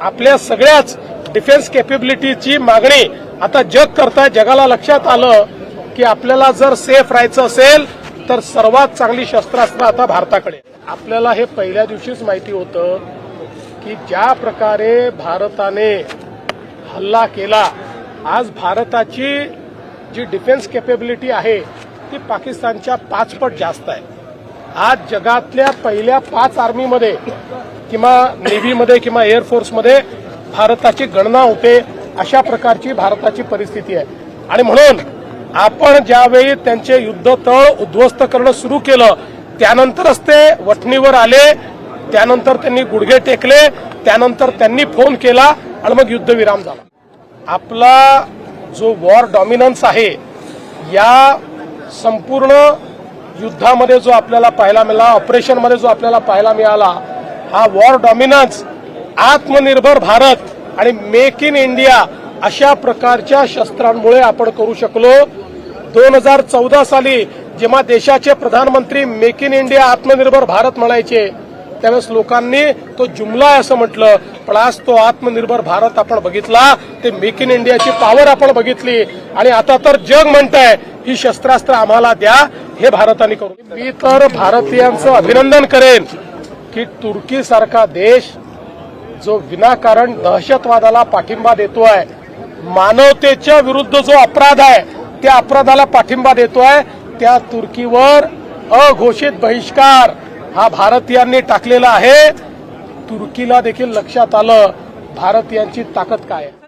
आपल्या सगळ्याच डिफेन्स कॅपेबिलिटीची मागणी आता जग करताय जगाला लक्षात आलं की आपल्याला जर सेफ राहायचं असेल तर सर्वात चांगली शस्त्रास्त्र आता भारताकडे. आपल्याला हे पहिल्या दिवशीच माहिती होतं की ज्या प्रकारे भारताने हल्ला केला आज भारताची जी डिफेन्स कॅपेबिलिटी आहे ती पाकिस्तानच्या पाचपट जास्त आहे. आज जगातल्या पहिल्या पाच आर्मीमध्ये किंवा नेव्हीमध्ये किंवा एअरफोर्समध्ये भारताची गणना होते अशा प्रकारची भारताची परिस्थिती आहे. आणि म्हणून आपण ज्यावेळी त्यांचे युद्धतळ उद्ध्वस्त करणं सुरू केलं त्यानंतरच ते वठणीवर आले त्यानंतर त्यांनी गुडघे टेकले त्यानंतर त्यांनी फोन केला आणि मग युद्धविराम झाला. आपला जो वॉर डॉमिनन्स आहे या संपूर्ण युद्धामध्ये जो आपल्याला पाहायला मिळाला ऑपरेशनमध्ये जो आपल्याला पाहायला मिळाला हा वॉर डॉमिनन्स आत्मनिर्भर भारत आणि मेक इन इंडिया अशा प्रकारच्या शस्त्रांमुळे आपण करू शकलो. दोन हजार चौदा साली जेव्हा देशाचे प्रधानमंत्री मेक इन इंडिया आत्मनिर्भर भारत म्हणायचे त्यावेळेस लोकांनी तो जुमला आहे असं म्हटलं पण आज तो आत्मनिर्भर भारत आपण बघितला ते मेक इन इंडियाची पॉवर आपण बघितली. आणि आता तर जग म्हणतंय ही शस्त्रास्त्र आम्हाला द्या हे भारताने करू. मी तर भारतीयांचं अभिनंदन करेन की तुर्की सारखा देश जो विनाकारण दहशतवादाला पाठिंबा देतोय मानवतेच्या विरुद्ध जो अपराध आहे त्या अपराधाला पाठिंबा देतोय त्या तुर्कीवर अघोषित बहिष्कार हा भारतीयांनी टाकलेला आहे. तुर्कीला देखील लक्षात आलं भारतीयांची ताकद काय आहे?